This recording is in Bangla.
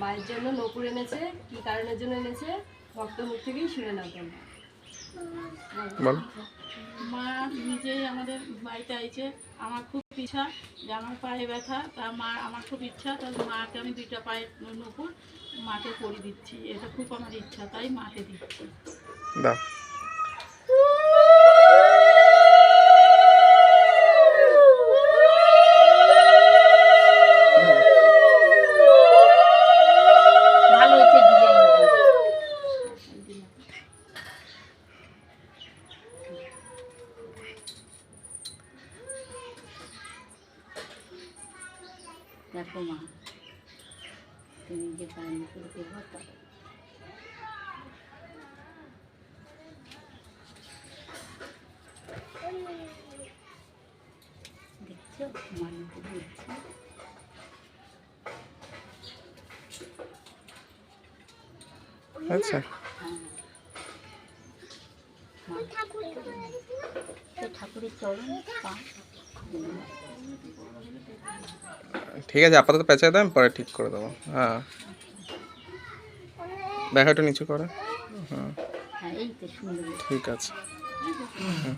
মায়ের জন্য নকুর এনেছে কি কারণের জন্য এনেছে ভক্ত মুখ থেকেই শুনে নাও তোমরা। মা নিজেই আমাদের বাড়িতে আইছে আমার খুব ইচ্ছা যে আমার পায়ে ব্যথা তা মা আমার খুব ইচ্ছা তাহলে মাকে আমি দুইটা পায়ে নকুর মাকে করে দিচ্ছি এটা খুব আমার ইচ্ছা তাই মাকে দিচ্ছি। দেখো মা তুমি যে কারণ করে করব দেখছ? মানে খুব ইচ্ছা আচ্ছা। তো ঠাকুরের চরণ পা। ঠিক আছে আপাতত দাও আমি পরে ঠিক করে দেবো। হ্যাঁ। দেখা একটু নিচু করে। হ্যাঁ। হ্যাঁ ঠিক আছে। হুম।